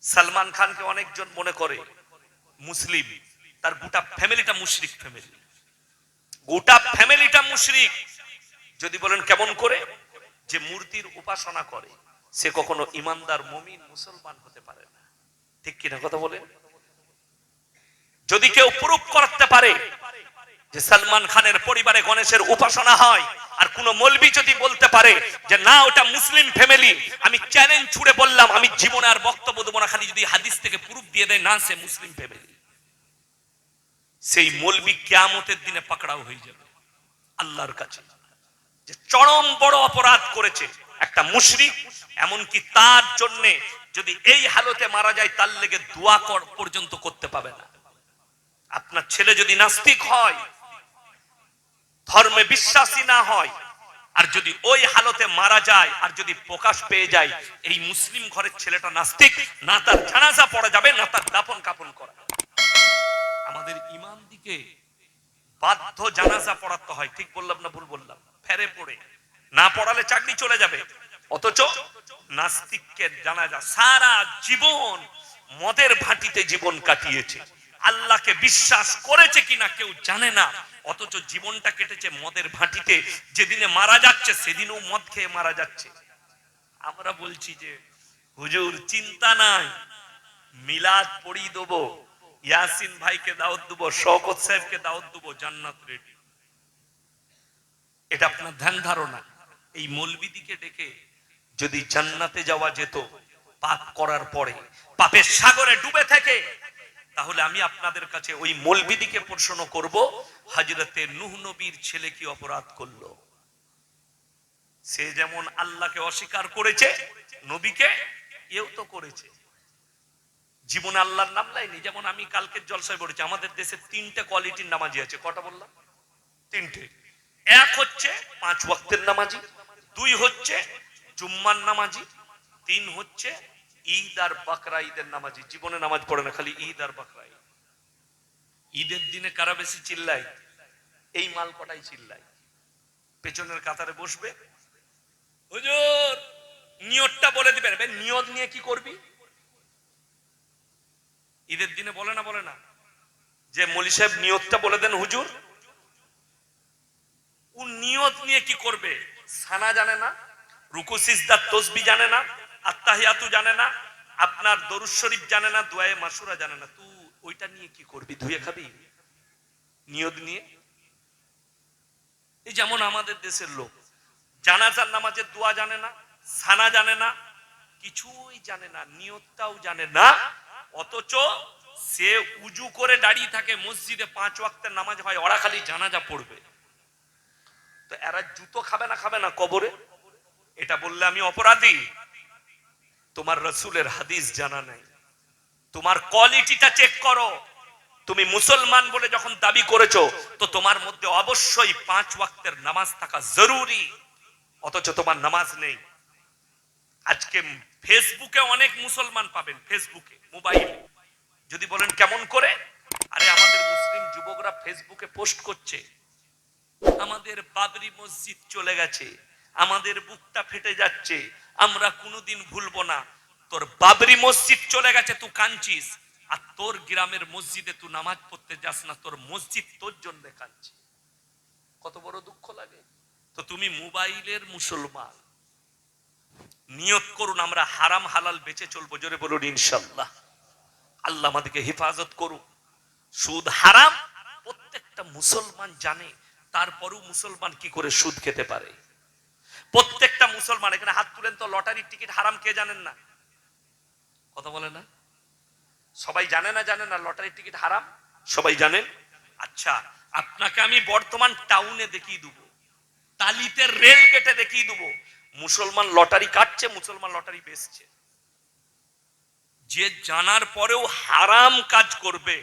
সালমান খানকে অনেকজন মনে করে, মুসলিম। তার গোটা ফ্যামিলিটা মুশরিক ফ্যামিলি। গোটা ফ্যামিলিটা মুশরিক। যদি বলেন কেমন করে? যে মূর্তির উপাসনা করে। সে কখনো ইমানদার মমিন, মুসলমান হতে পারে না। ঠিক কিনা কথা বলেন? যদি কেউ প্রুফ করতে পারে যে সালমান খানের পরিবারে গণেশের উপাসনা হয়, আর কোন মলবি যদি বলতে পারে যে না, ওটা মুসলিম ফ্যামিলি আমি চ্যালেঞ্জ ছুড়ে বললাম, আমি জীবনে আর বক্তব্য দেবো না, খালি যদি হাদিস থেকে প্রুফ দিয়ে দেয়, না, সে মুসলিম ফ্যামিলি সেই মলবি কেয়ামতের দিনে পাকড়াও হয়ে যাবে, আল্লাহর কাছে। যে চরম বড় অপরাধ করেছে একটা মুশরিক, এমনকি তার জন্য যদি এই হালতে মারা যায়, তার লেগে দোয়া পর্যন্ত করতে পাবে না। আপনার ছেলে যদি নাস্তিক হয় ধর্মে বিশ্বাসী না হয়, আর যদি ওই হালতে মারা যায়, আর যদি প্রকাশ পেয়ে যায়, এই মুসলিম ঘরের ছেলেটা নাস্তিক, না তার জানাজা পড়া যাবে, না তার দাপন কাপন করা আমাদের ইমাম দিকে বাধ্য জানাজা পড়াতে হয়, ঠিক বললাম না ভুল বললাম? ফেরে পড়ে, না পড়ালে চাকরি চলে যাবে। অথচ নাস্তিককে জানাজা সারা জীবন মদের ভাটিতে জীবন কাটিয়েছে। আল্লাহকে বিশ্বাস করেছে কিনা কেউ জানে না। অথচ জীবনটা কেটেছে মদের ভাটিতে, যেদিনে মারা যাচ্ছে সেদিনও মদ খেয়ে মারা যাচ্ছে। আমরা বলছি যে, হুজুর, চিন্তা নাই, মিলাদ পড়িয়ে দেবো, ইয়াসিন ভাইকে দাওয়াত দেবো, শওকত সাহেবকে দাওয়াত দেবো, জান্নাত রেডি এটা আপনার ধ্যান ধারণা। এই মলবিদিকে ডেকে যদি জান্নাতে যাওয়া যেত, পাপ করার পরে, পাপের সাগরে ডুবে থেকে তাহলে আমি আপনাদের কাছে ওই মলবিদিকে প্রশ্ন করব হাজরতে নুহ নবীর ছেলে কি অপরাধ করল? সে যেমন আল্লাহকে অস্বীকার করেছে, নবীকে, এও তো করেছে। জীবনে আল্লাহর নাম লাইনি যেমন আমি কালকে জলসায় বলেছি, আমাদের দেশে তিনটে কোয়ালিটির নামাজি আছে, কটা বললাম? তিনটে। এক হচ্ছে পাঁচ ওয়াক্তের নামাজি, দুই হচ্ছে জুম্মার নামাজি, তিন হচ্ছে ঈদ আর বাকরা ঈদের নামাজি। জীবনে নামাজ পড়ে না, খালি ঈদ আর বাকরা ঈদের দিনে কারা বেশি চিল্লাই এই মাল কটাই চিল্লাই পেছনের কাতারে বসবে। নিয়তটা বলে দিবেন। নিয়ত নিয়ে কি করবি? ঈদের দিনে বলে না বলে না। যে মলি সাহেব নিয়তটা বলে দেন, হুজুর। নিয়ত নিয়ে কি করবে? সানা জানে না, রুকু সিজদার তসবি জানে না আত্তাহিয়াতু জানে না, আপনার দরুদ শরীফ জানে না, দোয়ায়ে মাসুরা জানে না। তুই ওইটা নিয়ে কি করবি? ধুয়ে খাবি? নিয়ত নিয়ে? এই যেমন আমাদের দেশের লোক, জানাজার নামাজের দোয়া জানে না, সানা জানে না, কিছুই জানে না, নিয়তটাও জানে না, অথচ সে উজু করে দাঁড়িয়ে থাকে মসজিদে, পাঁচ ওয়াক্তের নামাজ হয়, ওরা খালি জানাজা পড়বে। তো এরা জুতো খাবে না খাবে না কবরে? এটা বললে আমি অপরাধী। তোমার রসুলের হাদিস জানা নাই। তোমার কোয়ালিটিটা চেক করো। তুমি মুসলমান বলে যখন দাবি করেছ, তো তোমার মধ্যে অবশ্যই পাঁচ ওয়াক্তের নামাজ থাকা জরুরি। অথচ তোমার নামাজ নেই। আজকে ফেসবুকে অনেক মুসলমান পাবেন, ফেসবুকে, মোবাইল। যদি বলেন কেমন করে? আরে আমাদের মুসলিম যুবকরা ফেসবুকে পোস্ট করছে। আমাদের বাবরি মসজিদ চলে গেছে। আমাদের বুকটা ফেটে যাচ্ছে, আমরা কোনোদিন ভুলবো না। তোর বাবরি মসজিদ চলে গেছে, তুই কাঁদছিস। আর তোর গ্রামের মসজিদে তুই নামাজ পড়তে যাস না, তোর মসজিদ তোর জন্য কাঁদছে। কত বড় দুঃখ লাগে। তো তুমি মোবাইলের মুসলমান। নিয়ত করুন, আমরা হারাম হালাল বেঁচে চলবো, জোরে বলুন ইনশাল্লাহ আল্লাহ আমাদেরকে হেফাজত করুন সুদ হারাম, প্রত্যেকটা মুসলমান জানে, তারপরও মুসলমান কি করে সুদ খেতে পারে? প্রত্যেকটা মুসলমান, এখানে হাত তুলেন তো লটারির টিকিট হারাম, কে জানেন না? কথা বলে না? সবাই জানে না জানে না, লটারির টিকিট হারাম? সবাই জানেন? আচ্ছা আপনাকে আমি বর্তমান টাউনে দেখিয়ে দেবো। তালিতে রেল গেটে দেখিয়ে দেবো। মুসলমান লটারি কাটছে, মুসলমান লটারি বেচছে। যে জানার পরেও হারাম কাজ করবে,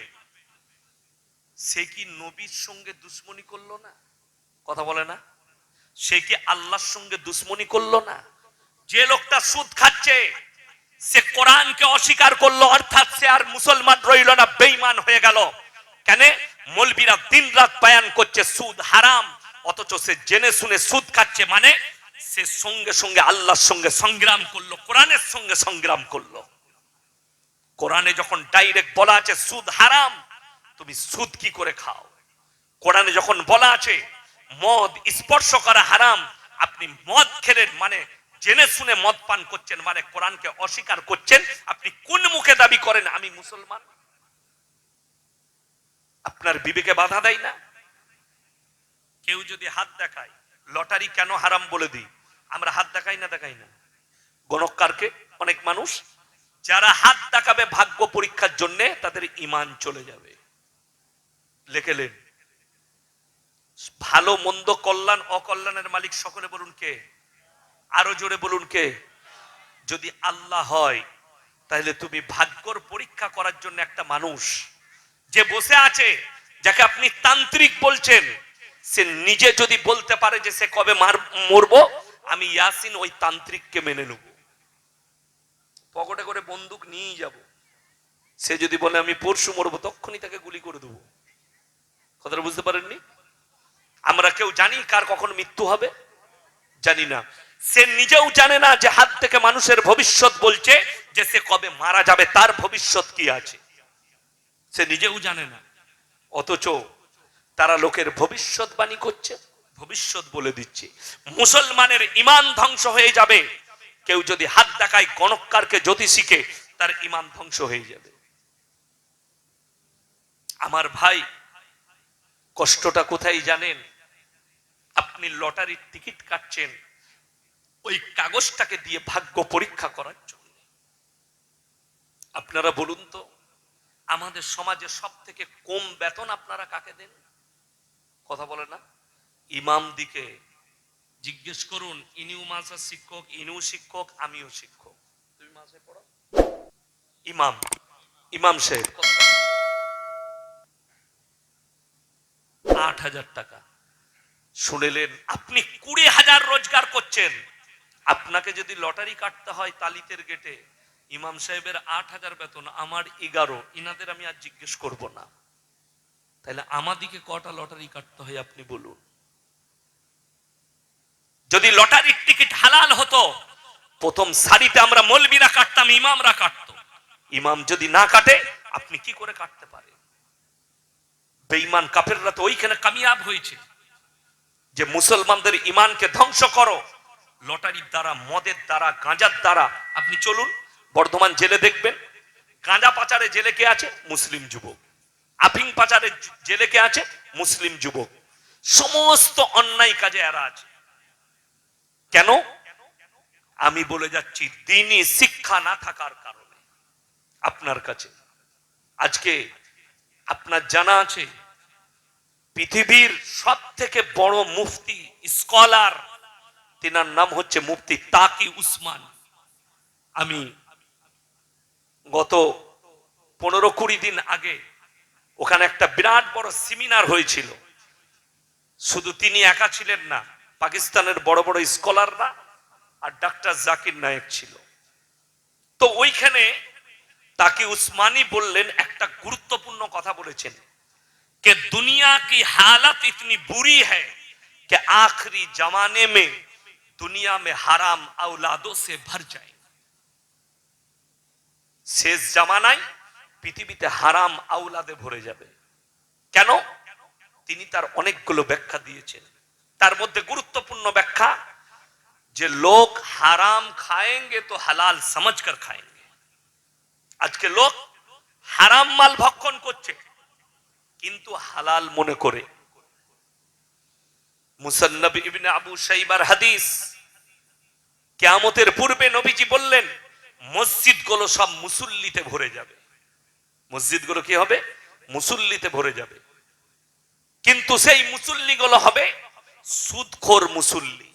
সে কি নবীর সঙ্গে দুশ্মনী করল না? কথা বলে না? সে কি আল্লাহর সঙ্গে দুশ্মনী করল না? যে লোকটা সুদ খাচ্ছে, সে কোরআনকে অস্বীকার করল, অর্থাৎ সে আর মুসলমান রইল না, বেঈমান হয়ে গেল। কেন? মলবিরা দিন রাত বায়ান করছে, সুদ হারাম, অথচ সে জেনে শুনে সুদ খাচ্ছে মানে সে সঙ্গে সঙ্গে আল্লাহর সঙ্গে সংগ্রাম করল, কোরআনের সঙ্গে সংগ্রাম করল। কোরআনে যখন ডাইরেক্ট বলা আছে, সুদ হারাম, তুমি সুদ কি করে খাও? কোরআনে যখন বলা আছে মদ, স্পর্শ করা হারাম। আপনি মদ খেলেন মানে জেনে শুনে মদ পান করছেন মানে কোরআনকে অস্বীকার করছেন। আপনি কোন মুখে দাবি করেন, আমি মুসলমান? আপনার বিবেকে বাধা দেয় না? কেউ যদি হাত দেখায়, লটারি কেন হারাম বলে দিই? আমরা হাত দেখাই না দেখাই না? গণকারকে, অনেক মানুষ, যারা হাত দেখাবে ভাগ্য পরীক্ষার জন্য, তাদের ইমান চলে যাবে। লেখেলেন ভালো, মন্দ, কল্যাণ, অকল্যাণের মালিক সকলে বলুন কে? আরও জোরে বলুন কে? যদি আল্লাহ হয়, তাহলে তুমি ভাগ্যর পরীক্ষা করার জন্য একটা মানুষ। যে বসে আছে, যাকে আপনি তান্ত্রিক বলছেন, সে নিজে যদি বলতে পারে যে সে কবে মার, মরবো, আমি ইয়াসিন ওই তান্ত্রিককে মেনে নেব। পকেটে করে বন্দুক নিয়েই যাব। সে যদি বলে, আমি পরশু মরবো তখনই তাকে গুলি করে দেবো। কথাটা বুঝতে পারেননি? আমরা কেউ জানি কার কখন মৃত্যু হবে? জানি না। সে নিজেও জানে না যে হাত থেকে মানুষের ভবিষ্যৎ বলছে যে সে কবে মারা যাবে, তার ভবিষ্যৎ কি আছে। সে নিজেও জানে না। অথচ তারা লোকের ভবিষ্যৎবাণী করছে, ভবিষ্যৎ বলে দিচ্ছে। মুসলমানের ইমান ধ্বংস হয়ে যাবে। কেউ যদি হাত দেখায় গণকারকে জ্যোতিষীকে, তার ইমান ধ্বংস হয়ে যাবে। আমার ভাই, কষ্টটা কোথায় জানেন? আপনি লটারির টিকিট কাটছেন, ওই কাগজটাকে দিয়ে ভাগ্য পরীক্ষা করার জন্য। আপনারা বলুন তো, আমাদের সমাজে সব থেকে কম বেতন আপনারা কাকে দেন? কথা বলে না? ইমাম দিকে জিজ্ঞেস করুন, ইনিও মাসা শিক্ষক, ইনিও শিক্ষক, আমিও শিক্ষক। তুমি মাসে পড়ো? ইমাম ইমাম সাহেব? আট হাজার টাকা। শুনেলেন, আপনি কুড়ি হাজার রোজগার করছেন। আপনাকে যদি লটারি কাটতে হয় তালিতের গেটে, ইমাম সাহেবের আট হাজার বেতন, আমার এগারো, ইনাদের আমি আর জিজ্ঞেস করব না। তাহলে আমাদিকে কটা লটারি কাটতে হয় আপনি বলুন। যদি লটারির টিকিট হালাল হতো, প্রথম সারিতে আমরা মলবিরা কাটতাম, ইমামরা কাটতো। ইমাম যদি না কাটে, আপনি কি করে কাটতে পারেন? বেঈমান কাফেররা তো ওইখানে কামিয়াব হয়েছে। যে মুসলমানদের ইমানকে ধ্বংস করো, লটারির দ্বারা, মদের দ্বারা, গাঁজার দ্বারা, আপনি চলুন, বর্ধমান জেলে দেখবেন। গাঁজা পাচারে জেলে কে আছে? মুসলিম যুবক। আফিং পাচারে জেলে কে আছে? মুসলিম যুবক। সমস্ত অন্যায় কাজে এরা আছে। কেন? আমি বলে যাচ্ছি, দিনই শিক্ষা না থাকার কারণে। আপনার কাছে। আজকে আপনার জানা আছে পৃথিবীর সব থেকে বড় মুফতি স্কলার তিনার নাম হচ্ছে মুফতি তাকি উসমান। আমি গত পনেরো কুড়ি দিন আগে ওখানে একটা বিরাট বড় সেমিনার হয়েছিল। শুধু তিনি একা ছিলেন না, পাকিস্তানের বড় বড় স্কলাররা আর ডাক্তার জাকির নায়েক ছিল। তো ওইখানে তাকে উসমানি বললেন একটা গুরুত্বপূর্ণ কথা বলেছেন। कि दुनिया की हालत इतनी बुरी है कि आखिरी जमाने में दुनिया में हराम औलादों से भर जाए শেষ জামানায় পৃথিবীতে হারাম আউলাদে ভরে যাবে কেন তিনি তার অনেকগুলো ব্যাখ্যা দিয়েছেন তার মধ্যে গুরুত্বপূর্ণ ব্যাখ্যা যে লোক হারাম খায়েঙ্গে তো হালাল সমঝ কর খায়েঙ্গে আজকে লোক হারাম মাল ভক্ষণ করছে কিন্তু হালাল মনে করে। আবু সাইবার হাদিস। কেয়ামতের পূর্বে নবীজি বললেন মসজিদগুলো সব মুসল্লিতে ভরে যাবে। মসজিদগুলো কি হবে? মুসল্লিতে ভরে যাবে। কিন্তু সেই মুসল্লি গুলো হবে সুদখোর মুসল্লি।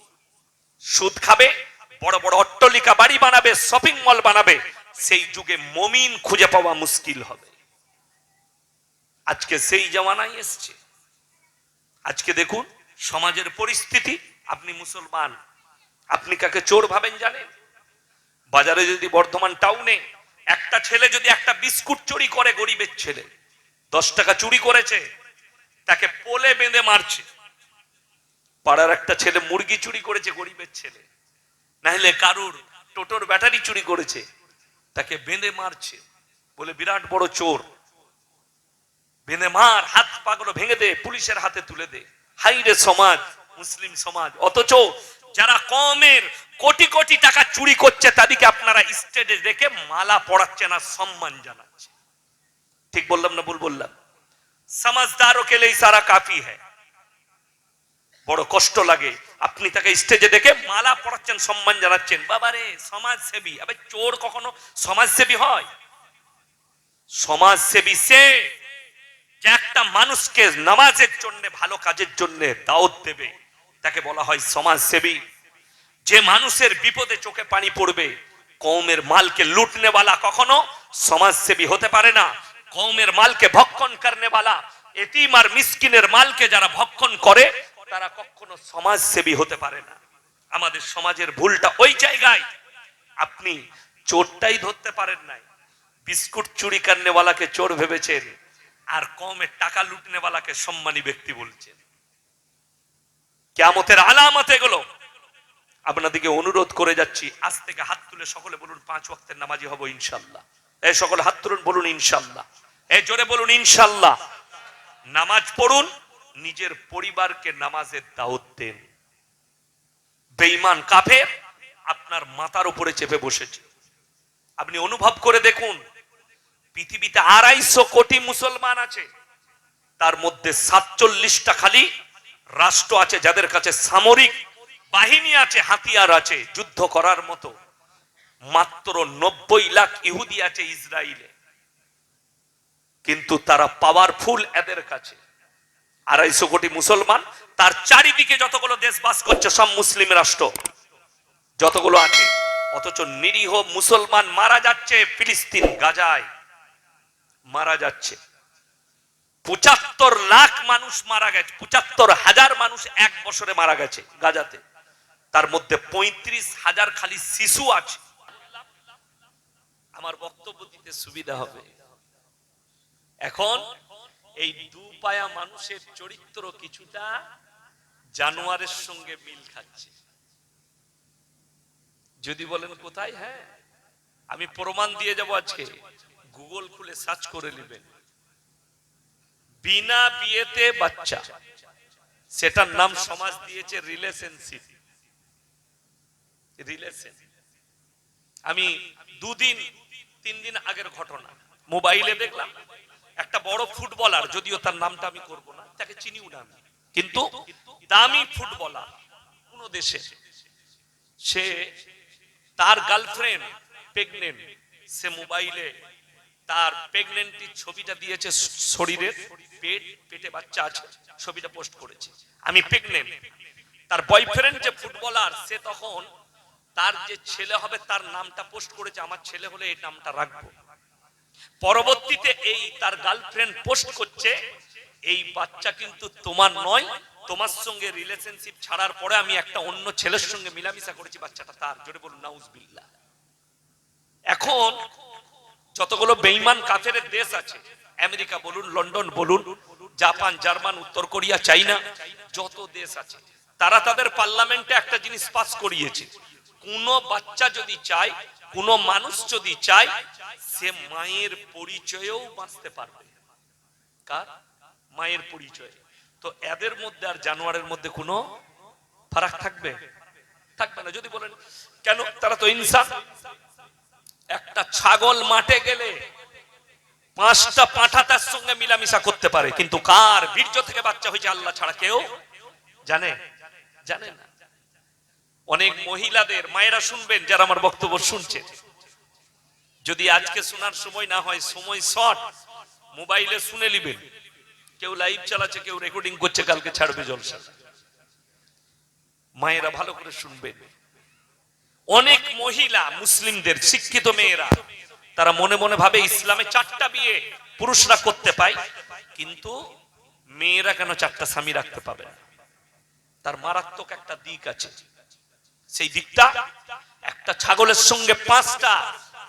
সুদ খাবে, বড় বড় অট্টলিকা বাড়ি বানাবে শপিং মল বানাবে, সেই যুগে মমিন খুঁজে পাওয়া মুশকিল হবে। আজকে সেই জামানায় এসছে। আজকে দেখুন, সমাজের পরিস্থিতি, আপনি মুসলমান, আপনি কাকে চোর ভাবেন জানেন? বাজারে যদি বর্ধমান টাউনে একটা ছেলে যদি একটা বিস্কুট চুরি করে গরিবের ছেলে, দশ টাকা চুরি করেছে, তাকে পোলে বেঁধে মারছে। পাড়ার একটা ছেলে মুরগি চুরি করেছে গরিবের ছেলে, নাহলে কারুর টোটোর ব্যাটারি চুরি করেছে, তাকে বেঁধে মারছে, বলে বিরাট বড় চোর। বেঁধে মার, হাত পাগুলো ভেঙে দে, পুলিশের হাতে তুলে দে। হাইরে সমাজ, মুসলিম সমাজ। অথচ যারা কমের কোটি কোটি টাকা চুরি করছে, তাদেরকে আপনারা স্টেজে দেখে মালা পড়াচ্ছেন আর সম্মান জানাচ্ছে। ঠিক বললাম না ভুল বললাম? সমাজদারও কে লিয়ে সারা কাফি হ্যায়। বড় কষ্ট লাগে। আপনি তাকে স্টেজে দেখে মালা পড়াচ্ছেন সম্মান জানাচ্ছেন। বাবারে, সমাজসেবী। আবে চোর কখনো সমাজসেবী হয়? সমাজসেবী সে যে একটা মানুষকে নামাজের জন্য, ভালো কাজের জন্য দাওয়াত দেবে, তাকে বলা হয় সমাজসেবী। যে মানুষের বিপদে চোখে পানি পড়বে কৌমের মালকে লুটনেওয়ালা কখনো সমাজসেবী হতে পারে না। কৌমের মালকে ভক্ষণ করনেওয়ালা, এতিম আর মিসকিনের মালকে যারা ভক্ষণ করে, তারা কখনো সমাজসেবী হতে পারে না। আমাদের সমাজের ভুলটা ওই জায়গায়। আপনি চোরটাই ধরতে পারেন নাই। বিস্কুট চুরি করনেওয়ালাকে চোর ভেবেছেন আর কমের টাকা লুটনেওয়ালাকে সম্মানী ব্যক্তি বলছেন। কেমতের আলামত এগুলো। আপনাদেরকে অনুরোধ করে যাচ্ছি, আজ থেকে হাত তুলে সকলে বলুন, পাঁচ ওয়াক্তের নামাজি হব ইনশাল্লাহ। এই সকলে হাত তুলুন, বলুন ইনশাল্লাহ। এই জোরে বলুন, ইনশাল্লাহ। নামাজ পড়ুন, নিজের পরিবারকে নামাজের দাওয়াত দেন। বেঈমান, কাফের, আপনার মাথার উপরে চেপে বসেছে। আপনি অনুভব করে দেখুন পৃথিবীতে আড়াইশো কোটি মুসলমান আছে। তার মধ্যে সাতচল্লিশটা খালি রাষ্ট্র আছে, যাদের কাছে সামরিক বাহিনী আছে, হাতিয়ার আছে, যুদ্ধ করার মতো। মাত্র নব্বই লাখ ইহুদি আছে ইসরায়েলে কিন্তু তারা পাওয়ারফুল এদের কাছে। আড়াইশো কোটি মুসলমান, তার চারিদিকে যতগুলো দেশ বাস করছে, সব মুসলিম রাষ্ট্র। যতগুলো আছে, অথচ নিরীহ মুসলমান মারা যাচ্ছে ফিলিস্তিন, গাজায়। মারা যাচ্ছে। পঁচাত্তর লাখ মানুষ মারা গেছে, পঁচাত্তর হাজার মানুষ এক বছরে মারা গেছে গাজাতে। তার মধ্যে পঁয়ত্রিশ হাজার খালি শিশু আছে। আমার বক্তব্য দিতে সুবিধা হবে। এখন এই দু পায়া মানুষের চরিত্র কিছুটা জানোয়ারের সঙ্গে মিল খাচ্ছে। যদি বলেন কোথায় হ্যাঁ আমি প্রমাণ দিয়ে যাব আজকে। গুগল খুলে সার্চ করে নেবেন। বিনা বিয়েতে বাচ্চা। সেটার নাম সমাজ দিয়েছে রিলেশনশিপ। রিলেশন। আমি দুদিন, তিন দিন আগের ঘটনা। মোবাইলে দেখলাম একটা বড় ফুটবলার, যদিও তার নামটা আমি করব না, তাকে চিনিও না আমি। কিন্তু দামি ফুটবলার, কোন দেশে। সে তার গার্লফ্রেন্ড, প্রেগনেন্ট, সে মোবাইলে তার প্রেগনেন্টির ছবিটা দিয়েছে শরীরের পেট, পেটে বাচ্চা আছে, ছবিটা পোস্ট করেছে। আমি প্রেগনেন্ট তার বয়ফ্রেন্ড যে ফুটবলার সে তখন তার যে ছেলে হবে, তার নামটা পোস্ট করেছে। আমার ছেলে হলে এই নামটা রাখব। পরবর্তীতে এই তার গার্লফ্রেন্ড পোস্ট করছে, এই বাচ্চা কিন্তু তোমার নয়, তোমার সঙ্গে রিলেশনশিপ ছাড়ার পরে আমি একটা অন্য ছেলের সঙ্গে মিলামিশা করেছি, বাচ্চাটা তার। জোরে বলুন, নাউজবিল্লাহ। এখন যতগুলো বেইমান কাফের দেশ আছে, আমেরিকা বলুন, লন্ডন বলুন, জাপান, জার্মান, উত্তর কোরিয়া, চাইনা, যত দেশ আছে, তারা তাদের পার্লামেন্টে একটা জিনিস পাস করিয়েছে। কোন বাচ্চা যদি চায়, কোন মানুষ যদি চায়, সে মায়ের পরিচয়েও বাঁচতে পারবে। কার? মায়ের পরিচয়। তো এদের মধ্যে আর জানোয়ারের মধ্যে কোনো ফারাক থাকবে? থাকবে না। যদি বলেন, কেন? তারা তো ইনসান। একটা ছাগল মাঠে গেলে পাঁচটা পাঁঠা তার সঙ্গে মিলামিশা করতে পারে, কিন্তু কার বীর্য থেকে বাচ্চা হয়েছে আল্লাহ ছাড়া কেউ জানে? জানে না। অনেক মহিলাদের, মায়েরা শুনবেন যারা আমার বক্তব্য শুনছে। যদি আজকে শোনার সময় না হয়, সময় শর্ট, মোবাইলে শুনে নিবেন। কেউ লাইভ চালাচ্ছে, কেউ রেকর্ডিং করছে, কালকে ছাড়বে জলসা। মায়েরা ভালো করে শুনবেন। অনেক মহিলা মুসলিমদের শিক্ষিত মেয়েরা, তারা মনে মনে ভাবে ইসলামে চারটা বিয়ে পুরুষরা করতে পায়, কিন্তু মেয়েরা কেন চারটা স্বামী রাখতে পাবে না? তার মারাত্মক একটা দিক আছে। সেই দিকটা, একটা ছাগলের সঙ্গে পাঁচটা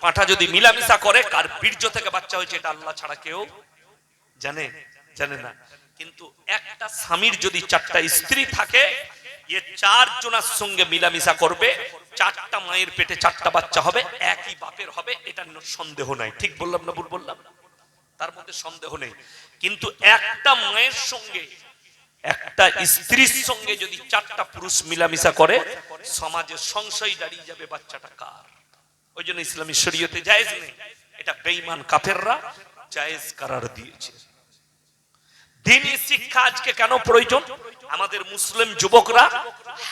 পাঁঠা যদি মিলামিশা করে, কার বীর্য থেকে বাচ্চা হয়েছে এটা আল্লাহ ছাড়া কেউ জানে জানে না। কিন্তু একটা স্বামীর যদি চারটা স্ত্রী থাকে এ চারজনার সঙ্গে মিলামিশা করবে, চারটা মায়ের পেটে চারটা বাচ্চা হবে, একই বাপের হবে, এটা নিয়ে সন্দেহ নাই। ঠিক বললাম না ভুল বললাম? তার মধ্যে সন্দেহ নেই। কিন্তু একটা মায়ের সঙ্গে, একটা স্ত্রীর সঙ্গে যদি চারটা পুরুষ মিলামিশা করে, সমাজে সংশয় দাঁড়িয়ে যাবে বাচ্চাটা কার? ওই জন্য ইসলামী শরীয়তে জায়েজ নেই। এটা বেঈমান কাফেররা জায়েজ করার দিয়েছে। দিনই শিক্ষা আজকে কেন প্রয়োজন? আমাদের মুসলিম যুবকরা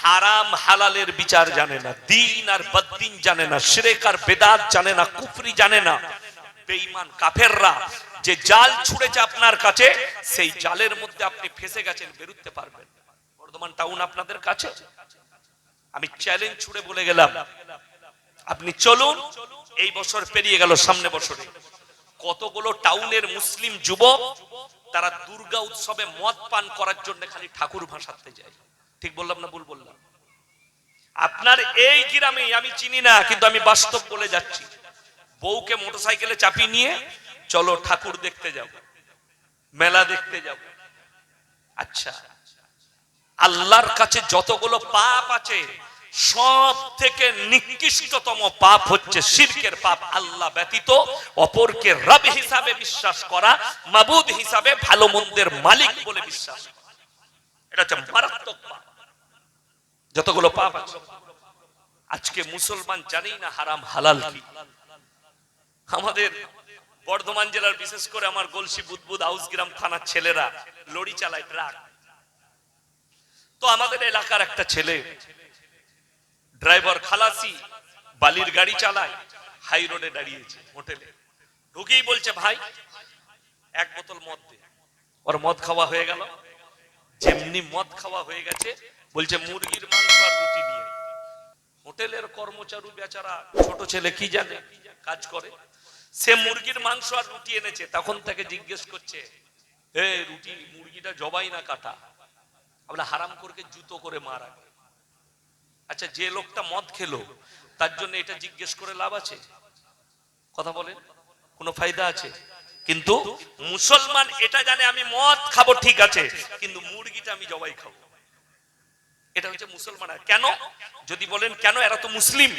হারাম হালালের বিচার জানে না, দিন আর বদ্দিন জানে না, শিরেক আর বেদাত জানে না, কুফরি জানে না। বেঈমান কাফেররা যে জাল ছুড়েছে আপনার কাছে, সেই জালের মধ্যে আপনি ফেসে গেছেন, বেরুতে পারবেন। বর্ধমান টাউন আপনাদের কাছে? আমি চ্যালেঞ্জ ছুড়ে বলে গেলাম। আপনি চলুন, এই বছর পেরিয়ে গেল সামনে বছরে। কতগুলো টাউনের মুসলিম যুবক তারা দুর্গা উৎসবে মদ পান করার জন্য খালি ঠাকুর ভাসাতে যায়। ঠিক বললাম না ভুল বললাম? আপনার এই গ্রামে আমি চিনি না, কিন্তু আমি বাস্তব বলে যাচ্ছি। বউকে মোটরসাইকেলে চাপিয়ে নিয়ে চলো ঠাকুর দেখতে যাব, মেলা দেখতে যাব। আচ্ছা আল্লাহর কাছে যতগুলো পাপ আছে সব থেকে নিকৃষ্টতম পাপ হচ্ছে শিরকের পাপ, আল্লাহ ব্যতীত অপরকে রব হিসাবে বিশ্বাস করা, মাবুদ হিসাবে ভালো মন্দের মালিক বলে বিশ্বাস করা। এটা হচ্ছে মারাত্মক পাপ। যতগুলো পাপ আছে, আজকে মুসলমান জানেই না হারাম হালাল কি। আমাদের বর্ধমান জেলার বিশেষ করে আমার গলসি বুদবুদ আউসগ্রাম থানার ছেলেরা লড়ি চালায় ট্রাক। তো আমাদের এলাকার একটা ছেলে ড্রাইভার খালাসি বালির গাড়ি চালায়, হাই রোডে দাঁড়িয়েছে হোটেলে। ঢুকেই বলছে, ভাই, এক বোতল মদ দে। ওর মদ খাওয়া হয়ে গেল। যেমনি মদ খাওয়া হয়ে গেছে, বলছে, মুরগির মাংস আর রুটি নিয়ে হোটেলের কর্মচারী বেচারা ছোট ছেলে কি জানে, কাজ করে। সে মুরগির মাংস আর রুটি এনেছে, তখন তাকে জিজ্ঞেস করছে হে রুটি, মুরগিটা জবাই না কাটা? আমরা হারাম করকে জুতো করে মারা আচ্ছা যে লোকটা মদ খেলো, তার জন্য এটা জিজ্ঞেস করে লাভ আছে? কথা বলেন, কোনো ফায়দা আছে? কিন্তু মুসলমান এটা জানে, আমি মদ খাব, ঠিক আছে, কিন্তু মুরগিটা আমি জবাই খাব। এটা হচ্ছে মুসলমান কেন? যদি বলেন, কেন এরা তো মুসলিম?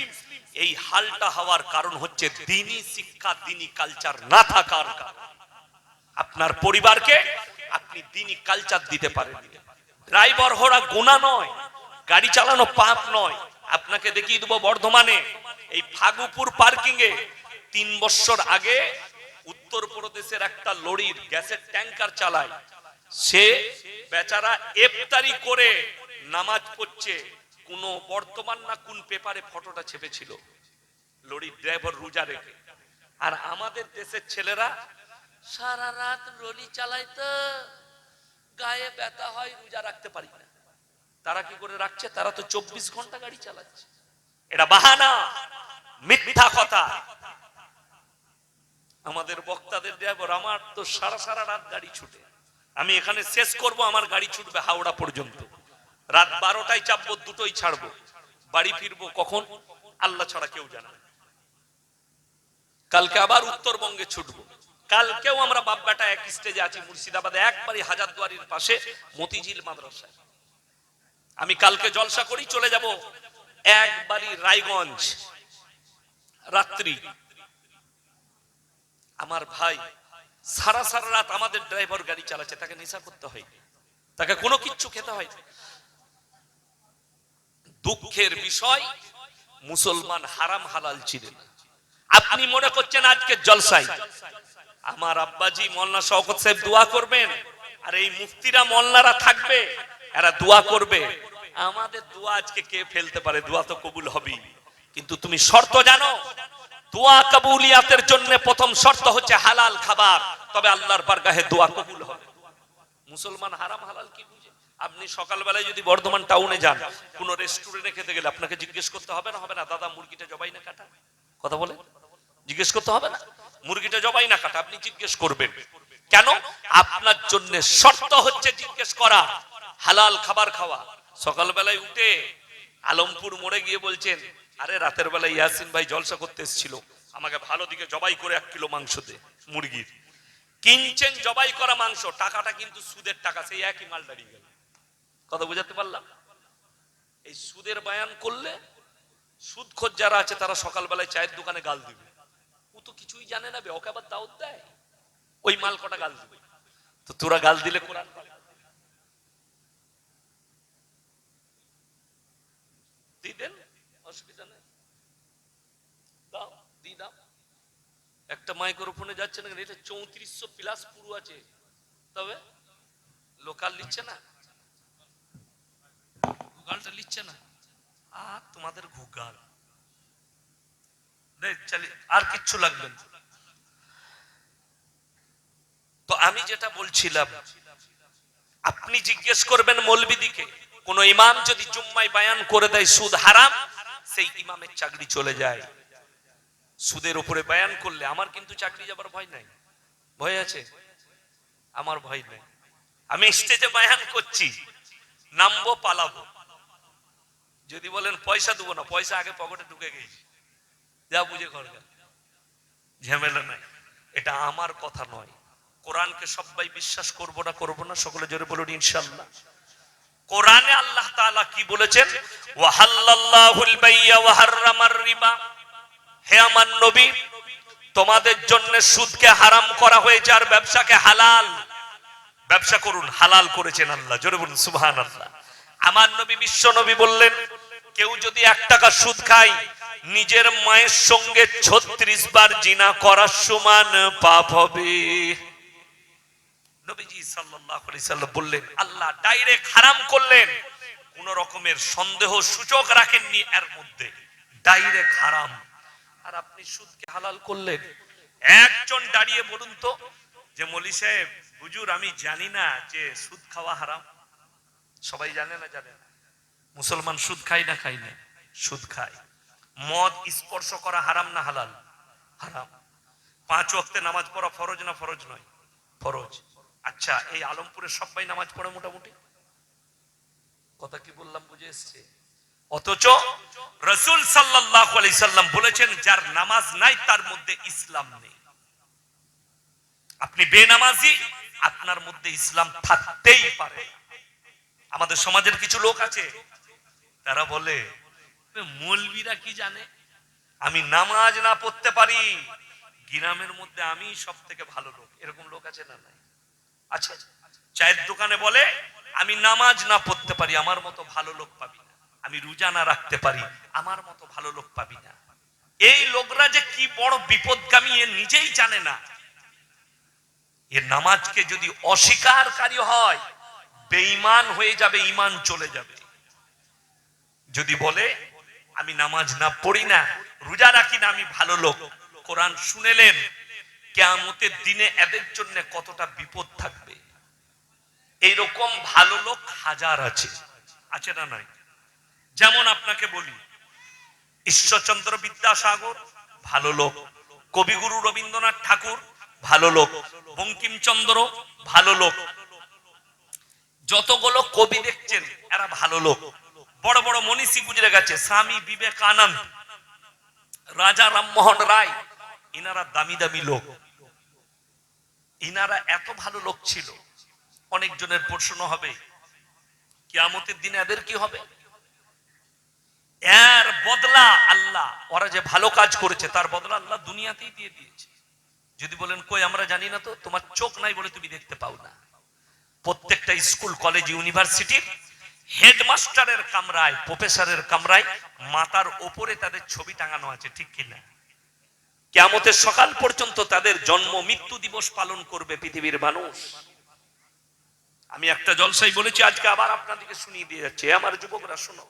এই হালটা হওয়ার কারণ হচ্ছে দিনী শিক্ষা দিনী কালচার না থাকার আপনার পরিবারকে আপনি দিনই কালচার দিতে পারেন ড্রাইভার হওয়া গোনা নয়। গাড়ি চালানো পাপ নয়। আপনাকে দেখিয়ে দেবো বর্ধমানে। এই ফাগুপুর পার্কিং এ তিন বছর আগে উত্তরপ্রদেশের একটা লরির গ্যাসের ট্যাঙ্কার চালায়। সে বেচারা এফতারি করে নামাজ পড়ছে। কোন বর্তমান না কোন পেপারে ফটোটা ছেপেছিল। লরির ড্রাইভার রোজা রেখে। আর আমাদের দেশের ছেলেরা সারা রাত রলি চালায় গায়ে ব্যথা হয়, রোজা রাখতে পারি না। তারা কি করে রাখছে? তারা তো চব্বিশ ঘণ্টা গাড়ি চালাচ্ছে। এটা বাহানা, মিথ্যা কথা। আমাদের বক্তাদের ড্রাইভার আমার তো সারা সারা রাত গাড়ি ছুটে। আমি এখানে শেষ করব, আমার গাড়ি ছুটবে হাওড়া পর্যন্ত। রাত বারোটায় চাপবো দুটোই ছাড়বো। বাড়ি ফিরবো কখন? আল্লাহ ছাড়া কেউ জানে কালকে আবার উত্তরবঙ্গে ছুটবো। কালকেও আমরা বাব্বাটা এক স্টেজে আছি, মুর্শিদাবাদে, একবারই হাজারদুয়ারির পাশে মতিঝিল মাদ্রাসায়। আমি কালকে জলসা করি, চলে যাব একবারই রায়গঞ্জ। রাত্রি। আমার ভাই সারা সারা রাত আমাদের ড্রাইভার গাড়ি চালাচ্ছে, তাকে নেশা করতে হয়। তাকে কোনো কিচ্ছু খেতে হয়। দুঃখের বিষয়, মুসলমান হারাম হালাল ছিলেন আপনি মনে করছেন আজকে জলসাই আমার আব্বাজি মোল্লা শওকত সাহেব দোয়া করবেন, আর এই মুফতিরা মোল্লারা থাকবে এরা দোয়া করবে। আমাদের দোয়া আজকে কে ফেলতে পারে? দোয়া তো কবুল হবেই। কিন্তু তুমি শর্ত জানো, দোয়া কবুলিয়াতের জন্য প্রথম শর্ত হচ্ছে হালাল খাবার। তবে আল্লাহর বারগাহে দোয়া কবুল হবে। মুসলমান হারাম হালাল কি বুঝে? আপনি সকালবেলায় যদি বর্ধমান টাউনে যান, কোন রেস্টুরেন্টে খেতে গেলে আপনাকে জিজ্ঞেস করতে হবে না হবে না? দাদা, মুরগিটা জবাই না কাটা? কথা বলে? জিজ্ঞেস করতে হবে না? মুরগিটা জবাই না কাটা? আপনি জিজ্ঞেস করবেন। কেন? আপনার জন্য শর্ত হচ্ছে জিজ্ঞেস করা। হালাল খাবার খাওয়া। সকালবেলায় উঠে আলমপুর মোড়ে গিয়ে বলছেন, আরে, রাতের বেলায় ইয়াসিন ভাই জলসা করতে এসেছিল। আমাকে ভালো দিকে জবাই করে এক কিলো মাংস দে, মুরগির। কিনছেন জবাই করা মাংস, টাকাটা কিন্তু সুদের টাকা, সেই একই মাল দাঁড়িয়ে গেল। কথা বুঝাতে পারলাম? এই সুদের বায়ান করলে সুদ সুদখোর যারা আছে, তারা সকালবেলায় চায়ের দোকানে গাল দিবে। ও তো কিছুই জানে না ওকে আবার দাওয়াত দেয়? ওই মাল কটা গাল দিবে? তো তোরা গাল দিলে কোরআন গাল। দিয়ে দেন অসুবিধা নেই। দাও দাও। একটা মাইক্রোফোনে যাচ্ছে না এটা চৌত্রিশশো প্লাস পুরো আছে। তবে লোকাল নিচ্ছে না। গুগলটা নিচ্ছে না। আর তোমাদের গুগল। আর কিচ্ছু লাগবে তো আমি যেটা বলছিলাম, আপনি জিজ্ঞেস করবেন মৌলবিদিকে কোন ইমাম যদি জুম্মায় বায়ান করে দেয় সুদ হারাম, সেই ইমামের চাকরি চলে যায়। সুদের উপরে বায়ান করলে আমার কিন্তু চাকরি যাবার ভয় নাই। ভয় আছে? আমার ভয় নাই। আমি স্টেজে বায়ান করছি, নামবো, পালাবো। যদি বলেন পয়সা দেবো না, পয়সা আগে পকেটে ঢুকে গেছি। যা বুঝে করবে ঝামেলা নাই। এটা আমার কথা নয়। কোরআনকে সবাই বিশ্বাস করব না করব না, সকলে জোরে বলুন ইনশাল্লাহ। কোরআনে আল্লাহ তাআলা কি বলেছেন? হে আমার নবী, তোমাদের জন্য সুদকে হারাম করা হয়েছে আর ব্যবসাকে হালাল। ব্যবসা করুন, হালাল করেছেন আল্লাহ, জোরে বলুন, সুবহানাল্লাহ। আমার নবী বিশ্ব নবী বললেন, কেউ যদি এক টাকা সুদ খায়, নিজের মায়ের সঙ্গে ছত্রিশ বার জিনা করার সমান পাপ হবে। একজন দাঁড়িয়ে বলুন তো, যে মলি সাহেব আমি জানি না যে সুদ খাওয়া হারাম। সবাই জানে না জানে না। মুসলমান সুদ খায় না খায় না? সুদ খায়। মদ স্পর্শ করা হারাম না হালাল? হারাম। পাঁচ ওয়াক্তে নামাজ পড়া ফরজ না ফরজ নয়? ফরজ। আচ্ছা এই আলমপুরে সবাই নামাজ পড়ে মোটামুটি? কথা কি বললাম, বুঝে এসছে? অথচ রসুল আলাইহি সাল্লাম বলেছেন, যার নামাজ নাই, তার মধ্যে ইসলাম নেই। আপনি বেনামাজি, আপনার মধ্যে ইসলাম থাকতেই পারে। আমাদের সমাজের কিছু লোক আছে, তারা বলে মৌলবীরা কি জানে? আমি নামাজ না পড়তে পারি। গ্রামের মধ্যে আমি সব থেকে ভালো লোক। এরকম লোক আছে না নাই? আচ্ছা চায়ের দোকানে বলে, আমি নামাজ না পড়তে পারি, আমার মতো ভালো লোক পাবি না। আমি রোজা না রাখতে পারি, আমার মতো ভালো লোক পাবি না। এই লোকরা যে কি বড় বিপদগামী, এ নিজেই জানে না। এ নামাজকে যদি অস্বীকারী হয়, বেঈমান হয়ে যাবে ইমান চলে যাবে। যদি বলে, আমি নামাজ না পড়ি না, রোজা রাখি না, আমি ভালো লোক। কোরআন শুনেলেন, কেয়ামতের দিনে এদের জন্য কতটা বিপদ থাকবে। এইরকম ভালো লোক হাজার আছে। আছে না নাই? যেমন আপনাকে বলি, ঈশ্বরচন্দ্র বিদ্যাসাগর ভালো লোক, কবিগুরু রবীন্দ্রনাথ ঠাকুর ভালো লোক, বঙ্কিমচন্দ্র ভালো লোক। যতগুলো কবি দেখছেন, এরা ভালো লোক। বড় বড় মনীষী গুজরে গেছে, স্বামী বিবেকানন্দ, রাজা রামমোহন রায়, ইনারা দামি দামি লোক। ইনারা এত ভালো লোক ছিল অনেক জনের প্রশ্ন হবে, কিয়ামতের দিনে এদের কি হবে? এর বদলা আল্লাহ, ওরা যে ভালো কাজ করেছে, তার বদলা আল্লাহ দুনিয়াতেই দিয়ে দিয়েছে। যদি বলেন, কই, আমরা জানি না তো? তোমার চোখ নাই বলে তুমি দেখতে পাও না। প্রত্যেকটা স্কুল, কলেজ, ইউনিভার্সিটির হেডমাস্টারের কামরায়, প্রফেসরের কামরায় মাথার ওপরে তাদের ছবি টাঙানো আছে, ঠিক কিনা কেমতের সকাল পর্যন্ত তাদের জন্ম, মৃত্যু দিবস পালন করবে পৃথিবীর মানুষ। আমি একটা জলসাই বলেছি আজকে আবার আপনাদেরকে শুনিয়ে দিয়ে যাচ্ছে। আমার যুবকরা শোনো।